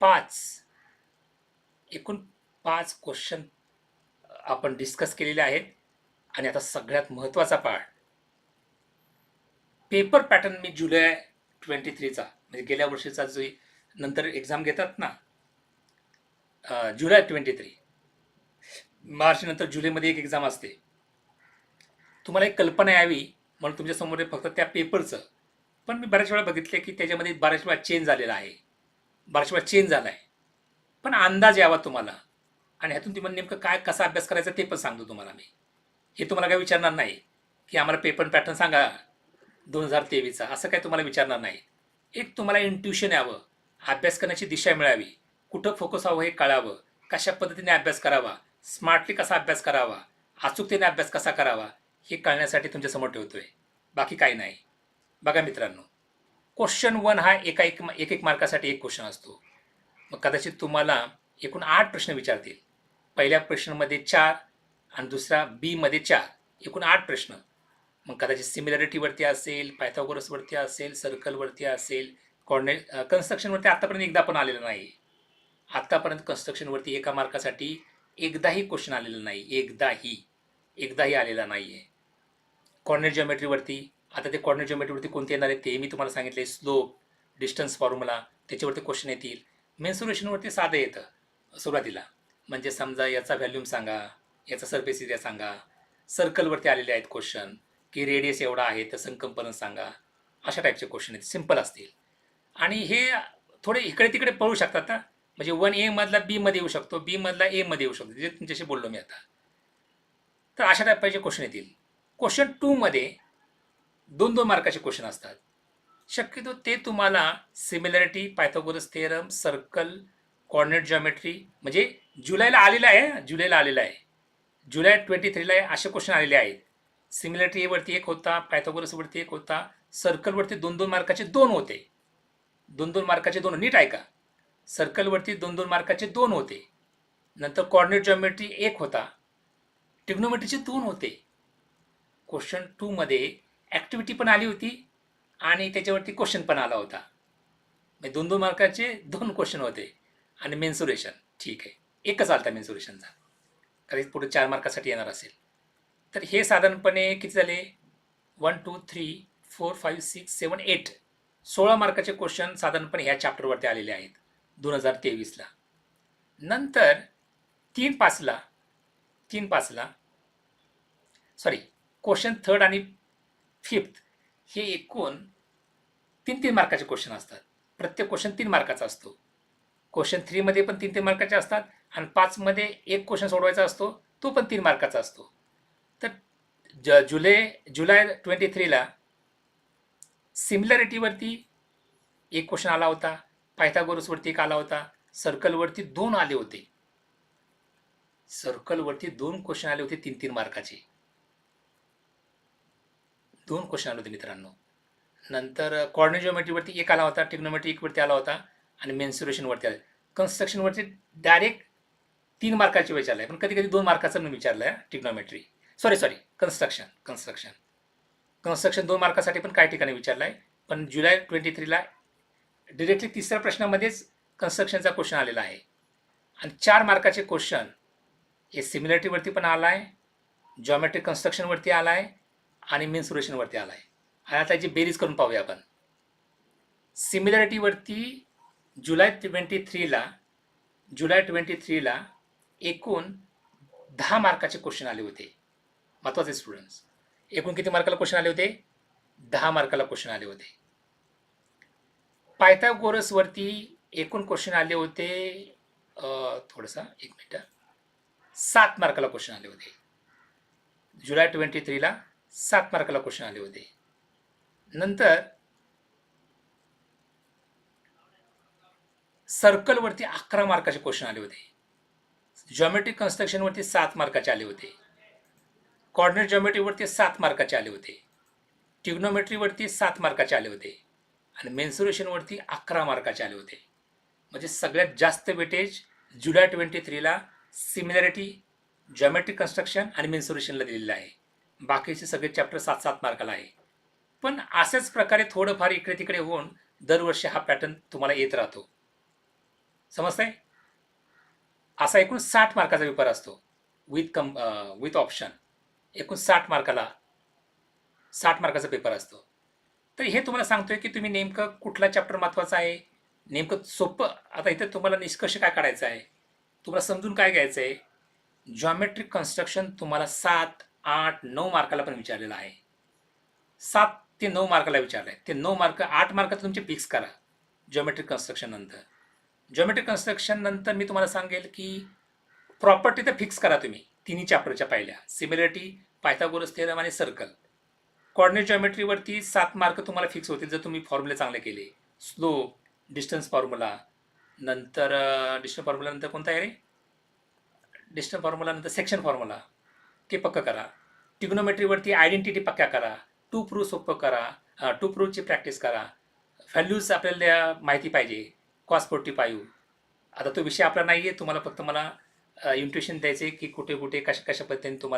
पाच एकूण पाच क्वेश्चन आपण डिस्कस केलेले आहेत. आणि आता सगळ्यात महत्त्वाचा पार्ट पेपर पॅटर्न मी जुलै ट्वेंटी थ्रीचा म्हणजे गेल्या वर्षीचा जो नंतर एक्झाम घेतात ना जुलै ट्वेंटी थ्री मार्च नंतर जुलैमध्ये एक एक्झाम असते. तुम्हाला एक कल्पना यावी म्हणून तुमच्यासमोर फक्त त्या पेपरचं पण मी बऱ्याच वेळा बघितले की त्याच्यामध्ये बऱ्याच वेळा चेंज झालेला आहे. बऱ्याच वेळा चेंज झाला आहे पण अंदाज यावा तुम्हाला. आणि ह्यातून तुम्हाला नेमकं काय कसा अभ्यास करायचा ते पण सांगतो तुम्हाला मी. हे तुम्हाला काय विचारणार नाही. की आम्हाला पेपर पॅटर्न सांगा. दोन हजार तेवीसचा. असं काय तुम्हाला विचारणार नाही. एक तुम्हाला इंट्युशन यावं. अभ्यास करण्याची दिशा मिळावी. कुठं फोकस हवं हे कळावं. कशा पद्धतीने अभ्यास करावा. स्मार्टली कसा अभ्यास करावा. अचूकतेने अभ्यास कसा करावा हे कळण्यासाठी तुमच्यासमोर ठेवतोय. बाकी काही नाही. बघा मित्रांनो. क्वेश्चन वन हा एका एक एक एक मार्कासाठी एक क्वेश्चन असतो. मग कदाचित तुम्हाला एकूण आठ प्रश्न विचारतील. पहिल्या प्रश्नमध्ये चार आणि दुसरा बीमध्ये चार. एकूण आठ प्रश्न. मग कदाचित सिमिलॅरिटीवरती असेल पायथागोरसवरती असेल सर्कलवरती असेल कॉर्ने कन्स्ट्रक्शनवरती आत्तापर्यंत एकदा पण आलेलं नाही. आत्तापर्यंत कन्स्ट्रक्शनवरती एका मार्कासाठी एकदाही क्वेश्चन आलेलं नाही. एकदाही. एकदाही आलेला नाही आहे कॉर्नेट ज्योमेट्रीवरती आता ते कॉर्नर जॉमेट्रीवरती कोणते येणार आहेत ते मी तुम्हाला सांगितले स्लोप डिस्टन्स फॉर्म्युला त्याच्यावरती क्वेश्चन येतील. मेन्सुरेशनवरती साधं येतं सुरुवातीला. म्हणजे समजा याचा व्हॅल्यूम सांगा याचा सरफेस एरिया सांगा सर्कलवरती आलेले आहेत क्वेश्चन की रेडियस एवढा आहे तर संकंपन सांगा अशा टाईपचे क्वेश्चन आहेत सिंपल असतील. आणि हे थोडे इकडे तिकडे पळू शकतात ना. म्हणजे वन ए मधला बी मध्ये येऊ शकतो बी मधला येऊ शकतो जे तुमच्याशी बोललो मी आता. तर अशा टाईपचे क्वेश्चन येतील. क्वेश्चन टूमध्ये दोन दोन मार्काचे क्वेश्चन असतात. शक्यतो ते तुम्हाला similarity Pythagoras theorem circle coordinate geometry म्हणजे जुलैला आलेलं आहे जुलैला आलेलं आहे. जुलै ट्वेंटी थ्रीला आहे असे क्वेश्चन आलेले आहेत. सिमिलॅरिटीवरती एक होता पायथागोरसवरती एक होता सर्कलवरती दोन दोन मार्काचे दोन होते. दोन दोन मार्काचे दोन नीट ऐका. सर्कलवरती दोन दोन मार्काचे दोन होते. नंतर कॉर्डिनेट जॉमेट्री एक होता. टिग्नोमेट्रीचे दोन होते. क्वेश्चन टूमध्ये ॲक्टिव्हिटी पण आली होती आणि त्याच्यावरती क्वेश्चन पण आला होता. म्हणजे दोन दोन मार्काचे दोन क्वेश्चन होते. आणि मेन्सुरेशन ठीक आहे. एकच आलता मेन्सुरेशनचा कारण पुढे चार मार्कासाठी येणार असेल. तर हे साधारणपणे किती झाले? One two three four five six seven eight सोळा मार्काचे क्वेश्चन साधारणपणे ह्या चॅप्टरवरती आलेले आहेत. दोन हजार तेवीसला नंतर तीन पाचला तीन पाचला सॉरी क्वेश्चन थर्ड आणि फिफ्थ हे एकूण तीन तीन मार्काचे क्वेश्चन असतात. प्रत्येक क्वेश्चन तीन मार्काचा असतो. क्वेश्चन थ्रीमध्ये पण तीन तीन मार्काचे असतात आणि पाचमध्ये एक क्वेश्चन सोडवायचा असतो तो पण तीन मार्काचा असतो. तर ज जुलै जुलै ट्वेंटी थ्रीला सिमिलॅरिटीवरती एक क्वेश्चन आला होता पायथागोरसवरती एक आला होता सर्कलवरती दोन आले होते. सर्कलवरती दोन क्वेश्चन आले होते तीन तीन मार्काचे दोन क्वेश्चन आले होते मित्रांनो. नंतर कॉर्डिनेजोमेट्रीवरती एक आला होता टिग्नोमेट्री एकवरती आला होता आणि मेन्सुरेशनवरती आला. कन्स्ट्रक्शनवरती डायरेक्ट तीन मार्काचे विचारलं आहे पण कधी कधी दोन मार्काचं मी विचारलं आहे टेक्नोमेट्री sorry sorry construction construction construction दोन मार्कासाठी पण काही ठिकाणी विचारलं आहे पण जुलै ट्वेंटी थ्रीला डिरेक्टली तिसऱ्या प्रश्नामध्येच कन्स्ट्रक्शनचा क्वेश्चन आलेला आहे. आणि चार मार्काचे क्वेश्चन हे सिमिलरिटीवरती पण आला आहे जॉमेट्रिक कन्स्ट्रक्शनवरती आला आहे आणि मेन्सुरेशनवरती आला आहे आणि आता याची बेरीज करून पाहूया आपण. सिमिलरिटीवरती जुलै ट्वेंटी थ्रीला जुलै ट्वेंटी थ्रीला एकूण दहा मार्काचे क्वेश्चन आले होते. महत्त्वाचे स्टुडंट्स एकूण किती मार्काला क्वेश्चन आले होते? दहा मार्काला क्वेश्चन आले होते. पायथागोरसवरती एकूण क्वेश्चन आले होते थोडंसं एक मिनटं. सात मार्काला क्वेश्चन आले होते. जुलै ट्वेंटी थ्रीला सात मार्काला क्वेश्चन आले होते. नंतर सर्कलवरती अकरा मार्काचे क्वेश्चन आले होते. जॉमेट्रिक कन्स्ट्रक्शनवरती सात मार्काचे आले होते. कॉर्डिनेट जॉमेट्रीवरती सात मार्काचे आले होते. ट्युग्नोमेट्रीवरती सात मार्काचे आले होते. आणि मेन्सुरेशनवरती अकरा मार्काचे आले होते. म्हणजे सगळ्यात जास्त वेटेज जुलै ट्वेंटी थ्रीला सिमिलॅरिटी जॉमेट्रिक कन्स्ट्रक्शन आणि मेन्सुरेशनला दिलेलं आहे. बाकीचे सगळे चॅप्टर सात सात मार्काला आहे. पण अशाच प्रकारे थोडंफार इकडे तिकडे होऊन दरवर्षी हा पॅटर्न तुम्हाला येत राहतो. समजतंय? असा एकूण साठ मार्काचा पेपर असतो. विथ कम विथ ऑप्शन एकूण साठ मार्काला साठ मार्काचा पेपर असतो. तर हे तुम्हाला सांगतोय की तुम्ही नेमकं कुठला चॅप्टर महत्त्वाचा आहे? नेमकं सोपं आता इथं तुम्हाला निष्कर्ष काय काढायचा आहे? तुम्हाला समजून काय घ्यायचं आहे जॉमेट्रिक कन्स्ट्रक्शन तुम्हाला सात आठ नऊ मार्काला पण विचारलेलं आहे. सात ते नऊ मार्काला विचारलं आहे ते नऊ मार्क आठ मार्क तुमचे फिक्स करा. ज्योमेट्रिक कन्स्ट्रक्शन नंतर. ज्योमेट्रिक कन्स्ट्रक्शन नंतर मी तुम्हाला सांगेल की प्रॉपर्टी तर फिक्स करा तुम्ही. तिन्ही चॅप्टरच्या पहिल्या. सिमिलरिटी पायथागोरस थेरम आणि सर्कल कॉर्डिनेट जॉमेट्रीवरती सात मार्क तुम्हाला फिक्स होतील जर तुम्ही फॉर्म्युले चांगले केले. स्लो डिस्टन्स फॉर्म्युला नंतर डिस्टन्स फॉर्म्युलानंतर कोणता आहे रे? डिस्टन्स फॉर्म्युलानंतर सेक्शन फॉर्म्युला ते पक्क करा. टिग्नोमेट्रीवरती आयडेंटिटी पक्का करा. टू प्रूफ सोपं करा. टू प्रूफची प्रॅक्टिस करा. व्हॅल्यूज आपल्याला माहिती पाहिजे. कॉस्ट फोर्टी फाईव्ह आता तो विषय आपला नाही आहे तुम्हाला फक्त मला इंट्युशन द्यायचे की कुठे कुठे कशा कशा पद्धतीने तुम्हाला